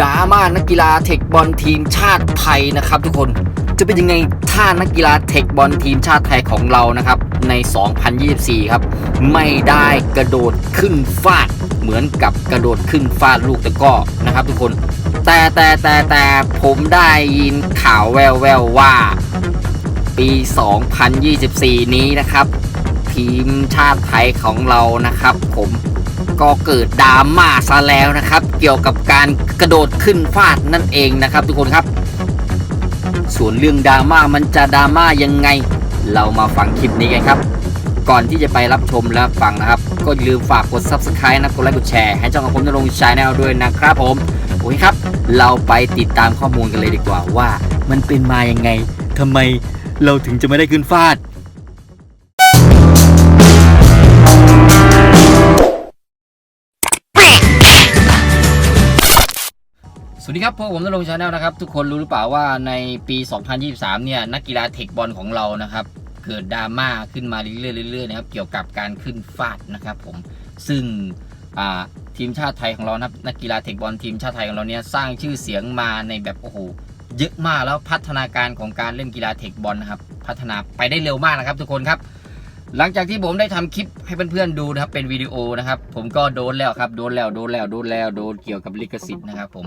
ดราม่านักกีฬาเทคบอลทีมชาติไทยนะครับทุกคนจะเป็นยังไงถ้านักกีฬาเทคบอลทีมชาติไทยของเรานะครับใน 2024 ครับ ไม่ได้กระโดดขึ้นฟาดเหมือนกับกระโดดขึ้นฟาดลูกตะก้อนะครับ ทุกคน แต่แต่แต่แต่ผมได้ยินข่าวแววแววๆว่า ปี 2024 นี้นะครับ ทีมชาติไทยของเรานะครับ ผม ก็เกิดดราม่าซะแล้วนะครับ เกี่ยวกับการกระโดดขึ้นฟาดนั่นเองนะครับ ทุกคนครับ ส่วนเรื่องดราม่ามันจะดราม่ายังไง เรามาฟังคลิปนี้กันครับ ก่อนที่จะไปรับชมและฟังนะครับ ก็อย่าลืมฝากกด subscribe นะกดไลค์กดแชร์ให้ช่องของผมนรงชาแนลด้วยนะครับผมโอเคครับ เราไปติดตามข้อมูลกันเลยดีกว่าว่า มันเป็นมายังไงทำไมเราถึงจะไม่ได้ขึ้นฟาด วัสดีครับพวกผมนรงชาแนลนะครับ ทุกคนรู้หรือเปล่าว่าในปี 2023 เนี่ย นักกีฬาเทคบอลของเรานะครับ เกิดดราม่าขึ้นมาเรื่อยๆเรื่อยๆนะครับ เกี่ยวกับการขึ้นฟาดนะครับผมซึ่งทีมชาติไทยของเรานะครับนักกีฬาเทคบอลทีมชาติไทยของเราเนี่ยสร้างชื่อเสียงมาในแบบโอ้โหเยอะมากแล้วพัฒนาการของการเล่นกีฬาเทคบอลนะครับ พัฒนาไปได้เร็วมากนะครับ ทุกคนครับ หลังจากที่ผมได้ทำคลิปให้เพื่อนๆดูนะครับ เป็นวิดีโอนะครับ ผมก็โดนแล้วครับ โดนแล้วโดนแล้วโดนแล้วโดนเกี่ยวกับลิขสิทธิ์นะครับ ผม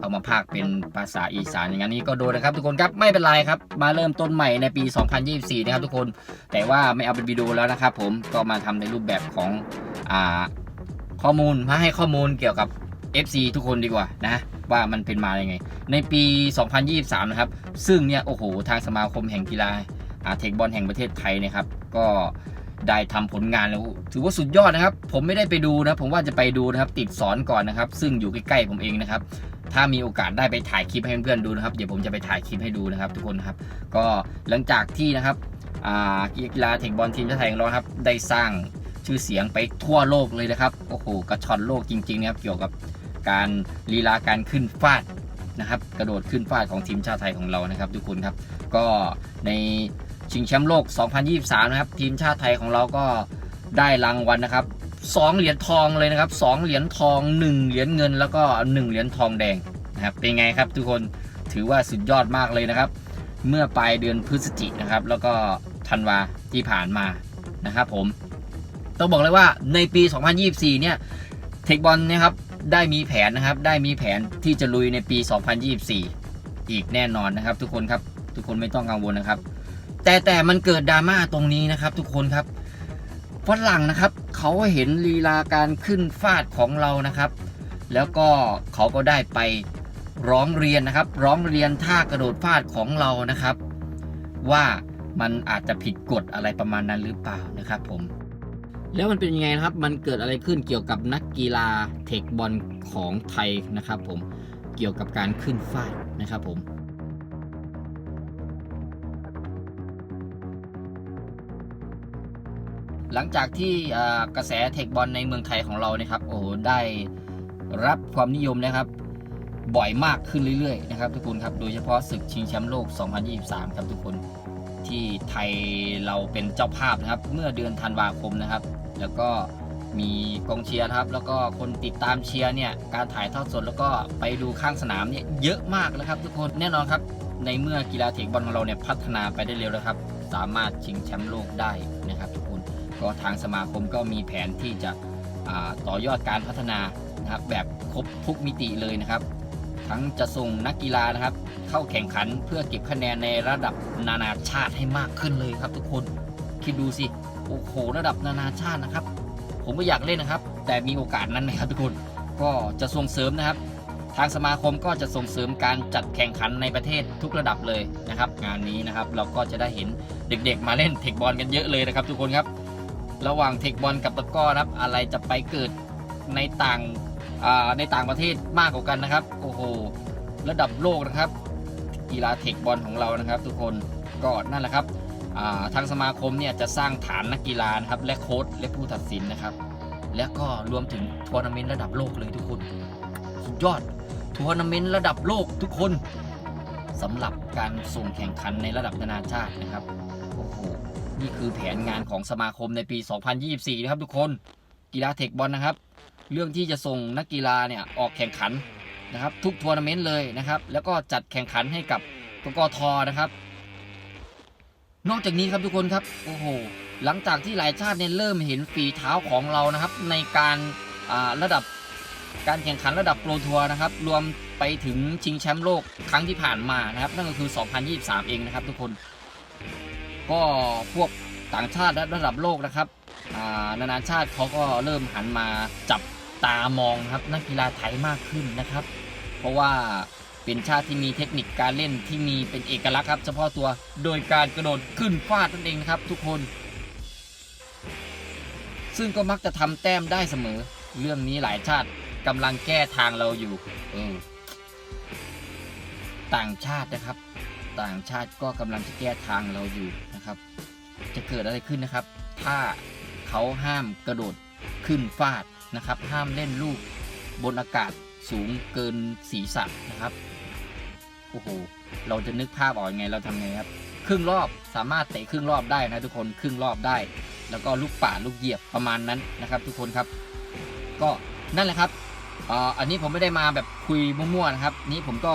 เอามาพากเป็นภาษาอีสานอย่างนี้ก็โดนนะครับ ทุกคนครับไม่เป็นไรครับ มาเริ่มต้นใหม่ในปี 2024 นะครับ ทุกคน แต่ว่าไม่เอาเป็นวิดีโอแล้วนะครับ ผมก็มาทำในรูปแบบของอ่าข้อมูลมาให้ข้อมูลเกี่ยวกับ FC ทุกคนดีกว่านะว่ามันเป็นมาอย่างไง ในปี 2023 นะครับ ซึ่งเนี่ยโอ้โหทางสมาคมแห่งกีฬาอาเทคบอลแห่งประเทศไทยนะครับ ก็ได้ทำผลงานแล้ว ถือว่าสุดยอดนะครับ ผมไม่ได้ไปดูนะ ผมว่าจะไปดูนะครับ ติดสอนก่อนนะครับ ซึ่งอยู่ใกล้ๆผมเองนะครับ ถ้ามีโอกาสได้ไปถ่ายคลิปให้เพื่อนๆดูนะครับ เดี๋ยวผมจะไปถ่ายคลิปให้ดูนะครับ ทุกคนครับ ก็หลังจากที่นะครับกีฬาเทคบอลทีมชาติไทยของเราครับ ได้สร้างชื่อเสียงไปทั่วโลกเลยนะครับ โอ้โห กระชอนโลกจริงๆนะครับ เกี่ยวกับการลีลาการขึ้นฟาดนะครับ กระโดดขึ้นฟาดของทีมชาติไทยของเรานะครับ ทุกคนครับ ก็ใน ชิงแชมป์โลก 2023 นะครับ ทีมชาติไทยของเราก็ได้รางวัลนะครับ2เหรียญทองเลยนะครับ2เหรียญทอง 1 เหรียญเงิน แล้วก็ 1 เหรียญทองแดงนะครับ เป็นไงครับทุกคนถือว่าสุดยอดมากเลยนะครับ เมื่อปลายเดือนพฤศจิกนะครับ แล้วก็ธันวาที่ผ่านมานะครับผม ต้องบอกเลยว่าในปี 2024 เนี่ยเทคบอลนะครับได้มีแผนนะครับ ได้มีแผนที่จะลุยในปี 2024 อีกแน่นอนนะครับ ทุกคนครับ ทุกคนไม่ต้องกังวลนะครับ แต่แต่มันเกิดดราม่าตรงนี้นะครับ ทุกคนครับฝรั่งนะครับ เขาเห็นลีลาการขึ้นฟาดของเรานะครับ แล้วก็เขาก็ได้ไปร้องเรียนนะครับ ร้องเรียนท่ากระโดดฟาดของเรานะครับ ว่ามันอาจจะผิดกฎอะไรประมาณนั้นหรือเปล่านะครับ ผม แล้วมันเป็นยังไงนะครับ มันเกิดอะไรขึ้นเกี่ยวกับนักกีฬาเทคบอลของไทยนะครับ ผมเกี่ยวกับการขึ้นฟาดนะครับ ผม หลังจากที่กระแสเทคบอลในเมืองไทยของเราเนี่ยครับโอ้โหได้รับความนิยมนะครับ บ่อยมากขึ้นเรื่อยๆนะครับทุกคนครับโดยเฉพาะศึกชิงแชมป์โลก 2023 ครับทุกคนที่ไทยเราเป็นเจ้าภาพนะครับ เมื่อเดือนธันวาคมนะครับ แล้วก็มีกองเชียร์ครับ แล้วก็คนติดตามเชียร์เนี่ยการถ่ายทอดสดแล้วก็ไปดูข้างสนามเนี่ยเยอะมากนะครับ ทุกคนแน่นอนครับ ในเมื่อกีฬาเทคบอลของเราเนี่ยพัฒนาไปได้เร็วแล้วครับ สามารถชิงแชมป์โลกได้นะครับ ก็ทางสมาคมก็มีแผนที่จะต่อยอดการพัฒนานะครับแบบครบทุกมิติเลยนะครับ ทั้งจะส่งนักกีฬานะครับ เข้าแข่งขันเพื่อเก็บคะแนนในระดับนานาชาติให้มากขึ้นเลยครับทุกคนคิดดูสิโอ้โหระดับนานาชาตินะครับ ผมก็อยากเล่นนะครับ แต่มีโอกาสนั้นไหมครับทุกคนก็จะส่งเสริมนะครับทางสมาคมก็จะส่งเสริมการจัดแข่งขันในประเทศทุกระดับเลยนะครับ งานนี้นะครับเราก็จะได้เห็นเด็กๆ มาเล่นเทคบอลกันเยอะเลยนะครับ ทุกคนครับ ระหว่างเทคบอลกับตะก้อนะครับ อะไรจะไปเกิดในต่างในต่างประเทศมากกว่ากันนะครับ โอ้โห ระดับโลกนะครับ กีฬาเทคบอลของเรานะครับ ทุกคนก็นั่นแหละครับทางสมาคมเนี่ยจะสร้างฐานนักกีฬานะครับ และโค้ชและผู้ตัดสินนะครับ และก็รวมถึงทัวร์นาเมนต์ระดับโลกเลยทุกคนสุดยอดทัวร์นาเมนต์ระดับโลกทุกคนสำหรับการส่งแข่งขันในระดับนานาชาตินะครับโอ้โห นี่คือแผนงานของสมาคมในปี 2024 นะครับทุกคนกีฬาเทคบอลนะครับ เรื่องที่จะส่งนักกีฬาเนี่ยออกแข่งขันนะครับ ทุกทัวร์นาเมนต์เลยนะครับ แล้วก็จัดแข่งขันให้กับกกทนะครับ นอกจากนี้ครับทุกคนครับโอ้โหหลังจากที่หลายชาติเนี่ยเริ่มเห็นฝีเท้าของเรานะครับ ในการาระดับการแข่งขันระดับโปรทัวร์นะครับ รวมไปถึงชิงแชมป์โลกครั้งที่ผ่านมานะครับ นั่นก็คือ 2023 เองนะครับทุกคน ก็พวกต่างชาติระดับโลกนะครับนานาชาติเขาก็เริ่มหันมาจับตามองครับนักกีฬาไทยมากขึ้นนะครับ เพราะว่าเป็นชาติที่มีเทคนิคการเล่นที่มีเป็นเอกลักษณ์ครับเฉพาะตัวโดยการกระโดดขึ้นฟาดนั่นเองนะครับ ทุกคน ซึ่งก็มักจะทำแต้มได้เสมอ เรื่องนี้หลายชาติกำลังแก้ทางเราอยู่ต่างชาตินะครับ ต่างชาติก็กำลังจะแก้ทางเราอยู่นะครับ จะเกิดอะไรขึ้นนะครับ ถ้าเขาห้ามกระโดดขึ้นฟาดนะครับ ห้ามเล่นลูกบนอากาศสูงเกินศีรษะนะครับโอ้โหเราจะนึกภาพออกยังไงเราทำไงครับ ครึ่งรอบสามารถเตะครึ่งรอบได้นะทุกคนครึ่งรอบได้ แล้วก็ลูกป่าลูกเหยียบประมาณนั้นนะครับ ทุกคนครับ ก็นั่นแหละครับอ,อันนี้ผมไม่ได้มาแบบคุยมั่วๆนะครับ นี้ผมก็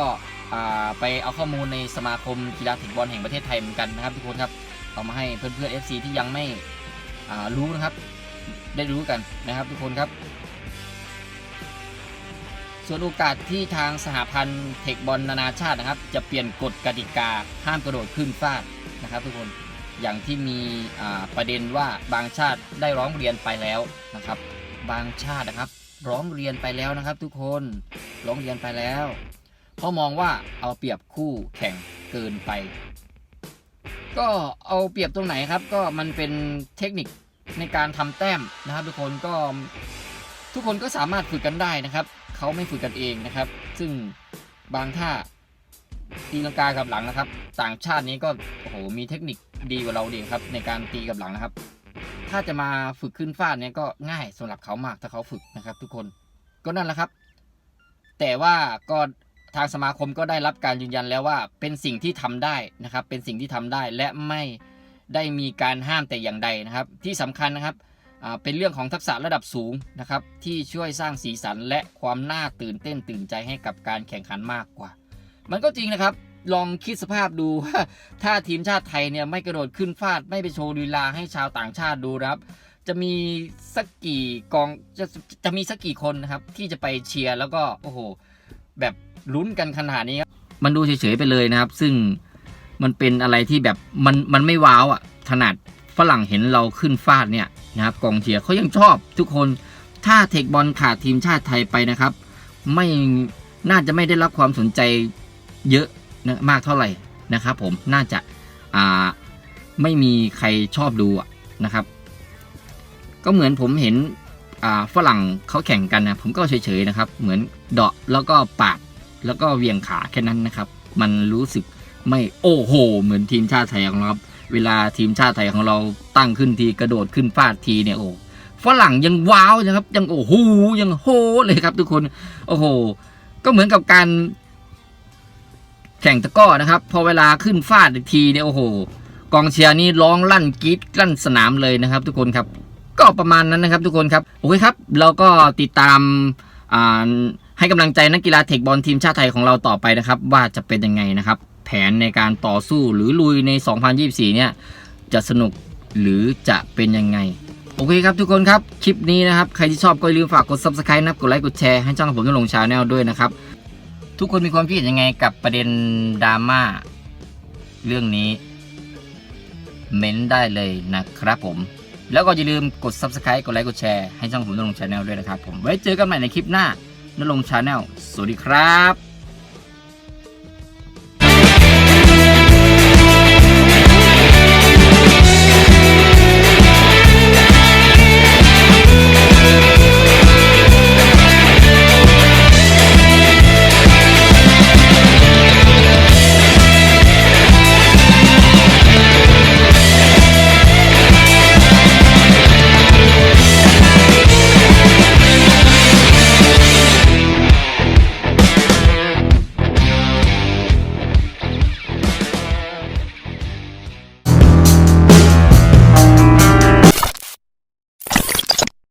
ไปเอาข้อมูลในสมาคมกีฬาเทคบอลแห่งประเทศไทยเหมือนกันนะครับทุกคนครับเอามาให้เพื่อนๆ FC ที่ยังไม่รู้นะครับ ได้รู้กันนะครับทุกคนครับ ส่วนโอกาสที่ทางสหพันธ์เทคบอลนานาชาตินะครับ จะเปลี่ยนกฎกติกาห้ามกระโดดขึ้นฟาดนะครับทุกคนอย่างที่มีประเด็นว่าบางชาติได้ร้องเรียนไปแล้วนะครับ บางชาตินะครับ ร้องเรียนไปแล้วนะครับ ทุกคนร้องเรียนไปแล้ว เพราะมองว่าเอาเปรียบคู่แข่งเกินไป ก็เอาเปรียบตรงไหนครับ ก็มันเป็นเทคนิคในการทำแต้มนะครับ ทุกคนก็ทุกคนก็สามารถฝึกกันได้นะครับเขาไม่ฝึกกันเองนะครับ ซึ่งบางท่าตีลังกากับหลังนะครับ ต่างชาตินี้ก็โอ้โหมีเทคนิคดีกว่าเราดีครับในการตีกับหลังนะครับ ถ้าจะมาฝึกขึ้นฟาดเนี่ยก็ง่ายสำหรับเขามากถ้าเขาฝึกนะครับ ทุกคนก็นั่นแหละครับ แต่ว่าก็ ทางสมาคมก็ได้รับการยืนยันแล้วว่าเป็นสิ่งที่ทำได้นะครับ เป็นสิ่งที่ทำได้และไม่ได้มีการห้ามแต่อย่างใดนะครับ ที่สำคัญนะครับเป็นเรื่องของทักษะระดับสูงนะครับ ที่ช่วยสร้างสีสันและความน่าตื่นเต้นตื่นใจให้กับการแข่งขันมากกว่า มันก็จริงนะครับ ลองคิดสภาพดูว่าถ้าทีมชาติไทยเนี่ยไม่กระโดดขึ้นฟาด ไม่ไปโชว์ลีลาให้ชาวต่างชาติดูนะครับ จะมีสักกี่กองจะจะมีสักกี่คนนะครับ ที่จะไปเชียร์แล้วก็โอ้โห แบบลุ้นกันขนาดนี้ครับมันดูเฉยๆไปเลยนะครับ ซึ่งมันเป็นอะไรที่แบบมันมันไม่ว้าวอะขนาดฝรั่งเห็นเราขึ้นฟาดเนี่ยนะครับกองเชียร์เขายังชอบทุกคนถ้าเทคบอลขาดทีมชาติไทยไปนะครับ ไม่น่าจะไม่ได้รับความสนใจเยอะนะมากเท่าไหร่นะครับ ผมน่าจะอ่าไม่มีใครชอบดูอะนะครับ ก็เหมือนผมเห็น ฝรั่งเขาแข่งกันนะผมก็เฉยๆนะครับ เหมือนเดาะแล้วก็ปาดแล้วก็เวียงขาแค่นั้นนะครับ มันรู้สึกไม่โอ้โห เหมือนทีมชาติไทยของเราครับเวลาทีมชาติไทยของเราตั้งขึ้นทีกระโดดขึ้นฟาดทีเนี่ยโอ้ฝรั่งยังว้าวนะครับ ยังโอ้โหยังโหเลยครับ ทุกคนโอ้โห ก็เหมือนกับการ แข่งตะก้อนะครับ พอเวลาขึ้นฟาดทีเนี่ยโอ้โห กองเชียร์นี่ร้องลั่นกรีดลั่นสนามเลยนะครับ ทุกคนครับ ก็ประมาณนั้นนะครับ ทุกคนครับโอเคครับเราก็ติดตามให้กำลังใจนักกีฬาเทคบอลทีมชาติไทยของเราต่อไปนะครับ ว่าจะเป็นยังไงนะครับ แผนในการต่อสู้หรือลุยใน 2024 เนี่ยจะสนุกหรือจะเป็นยังไง โอเคครับทุกคนครับ คลิปนี้นะครับ ใครที่ชอบก็อย่าลืมฝากกด subscribe นะครับกดไลค์กดแชร์ให้ช่องของผมได้ลงชาแนลด้วยนะครับ ทุกคนมีความคิดเห็นยังไงกับประเด็นดราม่าเรื่องนี้ เม้นได้เลยนะครับผม แล้วก็อย่าลืมกด subscribe กดไลค์กดแชร์ให้ช่องผมนรงชาแนลด้วยนะครับผมไว้เจอกันใหม่ในคลิปหน้านรงชาแนลสวัสดีครับ